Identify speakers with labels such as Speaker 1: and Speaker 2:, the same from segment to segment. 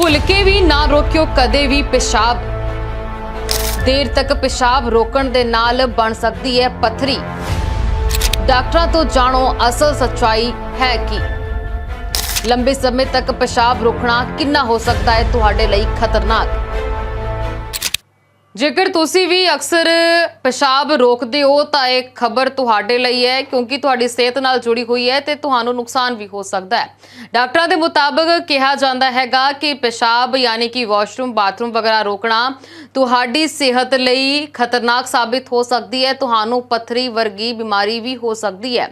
Speaker 1: ਭੁੱਲ ਕੇ ਵੀ ਨਾ ਰੋਕਿਓ, ਕਦੇ ਵੀ ਪਿਸ਼ਾਬ। ਦੇਰ ਤੱਕ ਪਿਸ਼ਾਬ ਰੋਕਣ ਦੇ ਨਾਲ ਬਣ ਸਕਦੀ ਹੈ ਪੱਥਰੀ। ਡਾਕਟਰਾਂ ਤੋਂ ਜਾਣੋ ਅਸਲ ਸੱਚਾਈ ਹੈ ਕੀ। ਲੰਬੇ ਸਮੇਂ ਤੱਕ ਪਿਸ਼ਾਬ ਰੋਕਣਾ ਕਿੰਨਾ ਹੋ ਸਕਦਾ ਹੈ ਤੁਹਾਡੇ ਲਈ ਖਤਰਨਾਕ? ਜੇਕਰ ਤੁਸੀਂ ਵੀ ਅਕਸਰ ਪਿਸ਼ਾਬ ਰੋਕਦੇ ਹੋ, ਤਾਂ ਇਹ ਖਬਰ ਤੁਹਾਡੇ ਲਈ ਹੈ, ਕਿਉਂਕਿ ਤੁਹਾਡੀ ਸਿਹਤ ਨਾਲ ਜੁੜੀ ਹੋਈ ਹੈ ਤੇ ਤੁਹਾਨੂੰ ਨੁਕਸਾਨ ਵੀ ਹੋ ਸਕਦਾ ਹੈ। ਡਾਕਟਰਾਂ ਦੇ ਮੁਤਾਬਕ ਕਿਹਾ ਜਾਂਦਾ ਹੈਗਾ ਕਿ ਪਿਸ਼ਾਬ ਯਾਨੀ ਕਿ ਵਾਸ਼ਰੂਮ, ਬਾਥਰੂਮ ਵਗੈਰਾ ਰੋਕਣਾ ਤੁਹਾਡੀ ਸਿਹਤ ਲਈ ਖਤਰਨਾਕ ਸਾਬਿਤ ਹੋ ਸਕਦੀ ਹੈ, ਤੁਹਾਨੂੰ ਪੱਥਰੀ ਵਰਗੀ ਬਿਮਾਰੀ ਵੀ ਹੋ ਸਕਦੀ ਹੈ।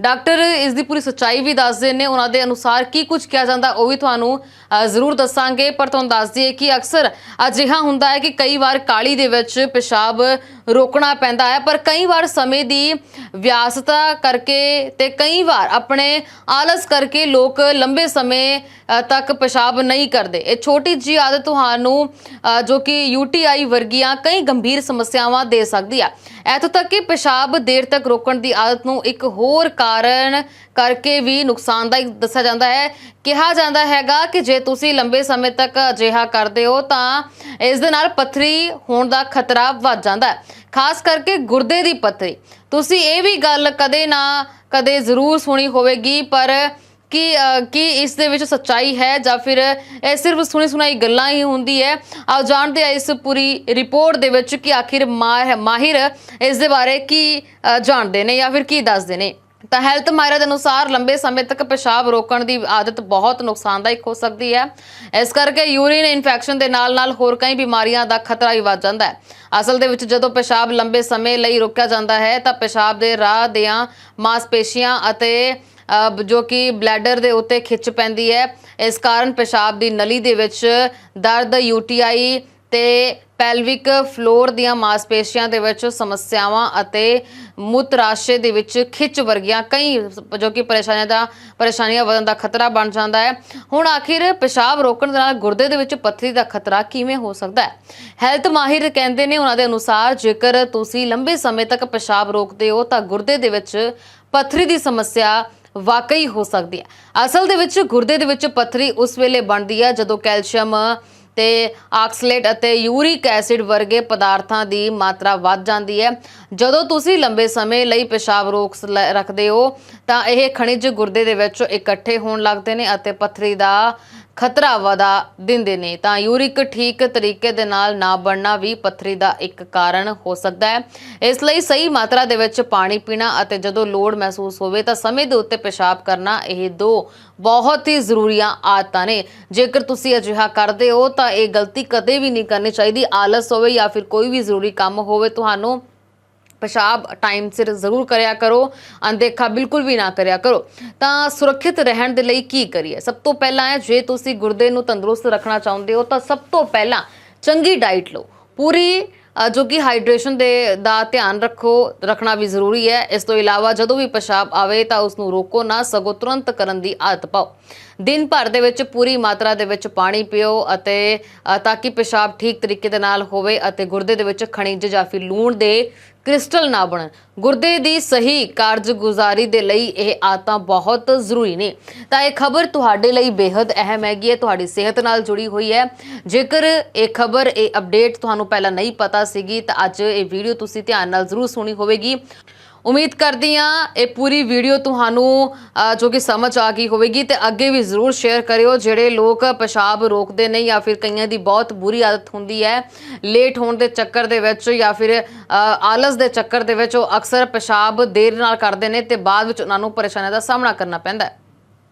Speaker 1: ਡਾਕਟਰ ਇਸ ਦੀ ਪੂਰੀ ਸੱਚਾਈ ਵੀ ਦੱਸਦੇ ਨੇ, ਉਹਨਾਂ ਦੇ ਅਨੁਸਾਰ ਕੀ ਕੁਝ ਕਿਹਾ ਜਾਂਦਾ, ਉਹ ਵੀ ਤੁਹਾਨੂੰ ਜ਼ਰੂਰ ਦੱਸਾਂਗੇ, ਪਰ ਤੁਹਾਨੂੰ ਦੱਸ ਦਈਏ ਕਿ ਅਕਸਰ ਅਜਿਹਾ ਹੁੰਦਾ ਹੈ ਕਿ ਕਈ ਵਾਰ ਕਾਲੀ ਦੇ ਵਿੱਚ ਪਿਸ਼ਾਬ ਰੋਕਣਾ ਪੈਂਦਾ ਹੈ, ਪਰ ਕਈ ਵਾਰ ਸਮੇਂ ਦੀ ਵਿਆਸਤਾ ਕਰਕੇ ਤੇ ਕਈ ਵਾਰ ਆਪਣੇ ਆਲਸ ਕਰਕੇ ਲੋਕ ਲੰਬੇ ਸਮੇਂ ਤੱਕ ਪਿਸ਼ਾਬ ਨਹੀਂ ਕਰਦੇ। ਇਹ ਛੋਟੀ ਜੀ ਆਦਤ ਤੁਹਾਨੂੰ ਜੋ ਕਿ ਯੂਟੀਆਈ ਵਰਗੀਆਂ ਕਈ ਗੰਭੀਰ ਸਮੱਸਿਆਵਾਂ ਦੇ ਸਕਦੀ ਹੈ ਇੱਥੋਂ ਤੱਕ ਕਿ ਪਿਸ਼ਾਬ ਦੇਰ ਤੱਕ ਰੋਕਣ ਦੀ ਆਦਤ ਨੂੰ ਇੱਕ ਹੋਰ ਕਾਰਨ ਕਰਕੇ ਵੀ ਨੁਕਸਾਨਦਾਇਕ ਦੱਸਿਆ ਜਾਂਦਾ ਹੈ। ਕਿਹਾ ਜਾਂਦਾ ਹੈਗਾ ਕਿ ਜੇ ਤੁਸੀਂ ਲੰਬੇ ਸਮੇਂ ਤੱਕ ਅਜਿਹਾ ਕਰਦੇ ਹੋ ਤਾਂ ਇਸ ਦੇ ਨਾਲ ਪੱਥਰੀ ਹੋਣ ਦਾ ਖਤਰਾ ਵੱਧ ਜਾਂਦਾ ਹੈ ਖਾਸ ਕਰਕੇ ਗੁਰਦੇ ਦੀ ਪੱਥਰੀ। ਤੁਸੀਂ ਇਹ ਵੀ ਗੱਲ ਕਦੇ ਨਾ ਕਦੇ ਜ਼ਰੂਰ ਸੁਣੀ ਹੋਵੇਗੀ ਪਰ ਕਿ ਅ, ਕੀ ਇਸ ਦੇ ਵਿੱਚ ਸੱਚਾਈ ਹੈ ਜਾਂ ਫਿਰ ਇਹ ਸਿਰਫ ਸੁਣੀ ਸੁਣਾਈ ਗੱਲਾਂ ਹੀ ਹੁੰਦੀ ਹੈ? ਆਓ ਜਾਣਦੇ ਆ ਇਸ ਪੂਰੀ ਰਿਪੋਰਟ ਦੇ ਵਿੱਚ ਕਿ ਆਖਿਰ ਮਾਹਿਰ ਮਾਹਿਰ ਇਸ ਦੇ ਬਾਰੇ ਕੀ ਜਾਣਦੇ ਨੇ ਜਾਂ ਫਿਰ ਕੀ ਦੱਸਦੇ ਨੇ। ਤਾਂ ਹੈਲਥ ਮਾਹਿਰਾਂ ਦੇ ਅਨੁਸਾਰ ਲੰਬੇ ਸਮੇਂ ਤੱਕ ਪਿਸ਼ਾਬ ਰੋਕਣ ਦੀ ਆਦਤ ਬਹੁਤ ਨੁਕਸਾਨਦਾਇਕ ਹੋ ਸਕਦੀ ਹੈ। ਇਸ ਕਰਕੇ ਯੂਰਿਨ ਇਨਫੈਕਸ਼ਨ ਦੇ ਨਾਲ-ਨਾਲ ਹੋਰ ਕਈ ਬਿਮਾਰੀਆਂ ਦਾ ਖਤਰਾ ਵੀ ਵੱਧ ਜਾਂਦਾ ਹੈ। ਅਸਲ ਦੇ ਵਿੱਚ ਜਦੋਂ ਪਿਸ਼ਾਬ ਲੰਬੇ ਸਮੇਂ ਲਈ ਰੋਕਿਆ ਜਾਂਦਾ ਹੈ, ਤਾਂ ਪਿਸ਼ਾਬ ਦੇ ਰਾਹ ਦੀਆਂ ਮਾਸਪੇਸ਼ੀਆਂ ਅਤੇ ਜੋ ਕਿ ਬਲੈਡਰ ਦੇ ਉੱਤੇ ਖਿੱਚ ਪੈਂਦੀ ਹੈ। ਇਸ ਕਾਰਨ ਪਿਸ਼ਾਬ ਦੀ ਨਲੀ ਦੇ ਵਿੱਚ ਦਰਦ ਯੂਟੀਆਈ ਤੇ ਪੈਲਵਿਕ ਫਲੋਰ ਦੀਆਂ ਮਾਸਪੇਸ਼ੀਆਂ ਦੇ ਵਿੱਚ ਸਮੱਸਿਆਵਾਂ ਅਤੇ ਮੂਤਰਾਸ਼ੇ ਦੇ ਵਿੱਚ ਖਿੱਚ ਵਰਗੀਆਂ ਕਈ ਜੋ ਕਿ ਪਰੇਸ਼ਾਨੀਆਂ ਦਾ, ਪਰੇਸ਼ਾਨੀਆਂ ਵਧਣ ਦਾ ਖਤਰਾ ਬਣ ਜਾਂਦਾ ਹੈ। ਹੁਣ ਆਖਿਰ ਪਿਸ਼ਾਬ ਰੋਕਣ ਦੇ ਨਾਲ ਗੁਰਦੇ ਦੇ ਵਿੱਚ ਪੱਥਰੀ ਦਾ ਖਤਰਾ ਕਿਵੇਂ ਹੋ ਸਕਦਾ ਹੈ? ਹੈਲਥ ਮਾਹਿਰ ਕਹਿੰਦੇ ਨੇ ਉਹਨਾਂ ਦੇ ਅਨੁਸਾਰ, ਜੇਕਰ ਤੁਸੀਂ ਲੰਬੇ ਸਮੇਂ ਤੱਕ ਪਿਸ਼ਾਬ ਰੋਕਦੇ ਹੋ, ਤਾਂ ਗੁਰਦੇ ਦੇ ਵਿੱਚ ਪੱਥਰੀ ਦੀ ਸਮੱਸਿਆ ਵਾਕਈ ਹੋ ਸਕਦੀ ਹੈ। ਅਸਲ ਦੇ ਵਿੱਚ ਗੁਰਦੇ ਦੇ ਵਿੱਚ ਪੱਥਰੀ ਉਸ ਵੇਲੇ ਬਣਦੀ ਹੈ ਜਦੋਂ ਕੈਲਸ਼ੀਅਮ ਤੇ ਆਕਸਲੇਟ ਅਤੇ ਯੂਰਿਕ ਐਸਿਡ ਵਰਗੇ ਪਦਾਰਥਾਂ ਦੀ ਮਾਤਰਾ ਵੱਧ ਜਾਂਦੀ ਹੈ। ਜਦੋਂ ਤੁਸੀਂ ਲੰਬੇ ਸਮੇਂ ਲਈ ਪਿਸ਼ਾਬ ਰੋਕ ਲ- ਰੱਖਦੇ ਹੋ, ਤਾਂ ਇਹ ਖਣਿਜ ਗੁਰਦੇ ਦੇ ਵਿੱਚ ਇਕੱਠੇ ਹੋਣ ਲੱਗਦੇ ਨੇ ਅਤੇ ਪੱਥਰੀ ਦਾ ਖਤਰਾ ਵਧਾ ਦਿੰਦੇ ਨੇ, ਤਾਂ ਯੂਰਿਕ ਠੀਕ ਤਰੀਕੇ ਦੇ ਨਾਲ ਨਾ ਬਣਨਾ ਵੀ ਪੱਥਰੀ ਦਾ ਇੱਕ ਕਾਰਨ ਹੋ ਸਕਦਾ ਹੈ। ਇਸ ਲਈ ਸਹੀ ਮਾਤਰਾ ਦੇ ਵਿੱਚ ਪਾਣੀ ਪੀਣਾ ਅਤੇ ਜਦੋਂ ਲੋੜ ਮਹਿਸੂਸ ਹੋਵੇ ਤਾਂ ਸਮੇਂ ਦੇ ਉੱਤੇ ਪਿਸ਼ਾਬ ਕਰਨਾ ਇਹ ਦੋ ਬਹੁਤ ਹੀ ਜ਼ਰੂਰੀਆਂ ਆਦਤਾਂ ਨੇ। ਜੇਕਰ ਤੁਸੀਂ ਅਜਿਹਾ ਕਰਦੇ ਹੋ ਤਾਂ ਇਹ ਗਲਤੀ ਕਦੇ ਵੀ ਨਹੀਂ ਕਰਨੀ ਚਾਹੀਦੀ। ਆਲਸ ਹੋਵੇ ਜਾਂ ਫਿਰ ਕੋਈ ਵੀ ਜ਼ਰੂਰੀ ਕੰਮ ਹੋਵੇ, ਤੁਹਾਨੂੰ ਪਿਸ਼ਾਬ ਟਾਈਮ ਸਿਰ ਜ਼ਰੂਰ ਕਰਿਆ ਕਰੋ ਅਣਦੇਖਾ ਬਿਲਕੁਲ ਵੀ ਨਾ ਕਰਿਆ ਕਰੋ ਤਾਂ ਸੁਰੱਖਿਅਤ ਰਹਿਣ ਦੇ ਲਈ ਕੀ ਕਰੀਏ ਸਭ ਤੋਂ ਪਹਿਲਾਂ ਹੈ ਜੇ ਤੁਸੀਂ ਗੁਰਦੇ ਨੂੰ ਤੰਦਰੁਸਤ ਰੱਖਣਾ ਚਾਹੁੰਦੇ ਹੋ ਤਾਂ ਸਭ ਤੋਂ ਪਹਿਲਾਂ ਚੰਗੀ ਡਾਈਟ ਲਓ ਪੂਰੀ ਅ, ਜੋ ਕਿ ਹਾਈਡਰੇਸ਼ਨ ਦੇ ਦਾ ਧਿਆਨ ਰੱਖੋ ਰੱਖਣਾ ਵੀ ਜ਼ਰੂਰੀ ਹੈ ਇਸ ਤੋਂ ਇਲਾਵਾ ਜਦੋਂ ਵੀ ਪਿਸ਼ਾਬ ਆਵੇ ਤਾਂ ਉਸ ਨੂੰ ਰੋਕੋ ਨਾ ਸਗੋਂ ਤੁਰੰਤ ਕਰਨ ਦੀ ਆਦਤ ਪਾਓ ਦਿਨ ਭਰ ਦੇ ਵਿੱਚ ਪੂਰੀ ਮਾਤਰਾ ਦੇ ਵਿੱਚ ਪਾਣੀ ਪੀਓ ਅਤੇ ਤਾਂ ਕਿ ਪਿਸ਼ਾਬ ਠੀਕ ਤਰੀਕੇ ਦੇ ਨਾਲ ਹੋਵੇ ਅਤੇ ਗੁਰਦੇ ਦੇ ਵਿੱਚ ਖਣਿਜ ਜਾਂ ਫਿਰ ਲੂਣ ਦੇ ਕ੍ਰਿਸਟਲ ਨਾ ਬਣਨ। ਗੁਰਦੇ ਦੀ ਸਹੀ ਕਾਰਜਗੁਜ਼ਾਰੀ ਦੇ ਲਈ ਇਹ ਆਦਤਾਂ ਬਹੁਤ ਜ਼ਰੂਰੀ ਨੇ। ਤਾਂ ਇਹ ਖਬਰ ਤੁਹਾਡੇ ਲਈ ਬੇहद ਅਹਿਮ ਹੈਗੀ ਹੈ, ਤੁਹਾਡੀ ਸਿਹਤ ਨਾਲ ਜੁੜੀ ਹੋਈ ਹੈ। ਜੇਕਰ ਇਹ ਖਬਰ, ਇਹ ਅਪਡੇਟ ਤੁਹਾਨੂੰ ਪਹਿਲਾਂ ਨਹੀਂ ਪਤਾ ਸੀਗੀ, ਤਾਂ ਅੱਜ ਇਹ ਵੀਡੀਓ ਤੁਸੀਂ ਧਿਆਨ ਨਾਲ ਜ਼ਰੂਰ ਸੁਣੀ ਹੋਵੇਗੀ। ਉਮੀਦ ਕਰਦੀ ਹਾਂ ਇਹ ਪੂਰੀ ਵੀਡੀਓ ਤੁਹਾਨੂੰ ਜੋ ਕਿ ਸਮਝ ਆ ਗਈ ਹੋਵੇਗੀ ਤੇ ਅੱਗੇ ਵੀ ਜ਼ਰੂਰ ਸ਼ੇਅਰ ਕਰਿਓ, ਜਿਹੜੇ ਲੋਕ ਪਿਸ਼ਾਬ ਰੋਕਦੇ ਨੇ ਜਾਂ ਫਿਰ ਕਈਆਂ ਦੀ ਬਹੁਤ ਬੁਰੀ ਆਦਤ ਹੁੰਦੀ ਹੈ ਲੇਟ ਹੋਣ ਦੇ ਚੱਕਰ ਦੇ ਵਿੱਚ ਜਾਂ ਫਿਰ ਆਲਸ ਦੇ ਚੱਕਰ ਦੇ ਵਿੱਚ ਉਹ ਅਕਸਰ ਪਿਸ਼ਾਬ ਦੇਰ ਨਾਲ ਕਰਦੇ ਨੇ ਤੇ ਬਾਅਦ ਵਿੱਚ ਉਹਨਾਂ ਨੂੰ ਪਰੇਸ਼ਾਨੀਆਂ ਦਾ ਸਾਹਮਣਾ ਕਰਨਾ ਪੈਂਦਾ ਹੈ।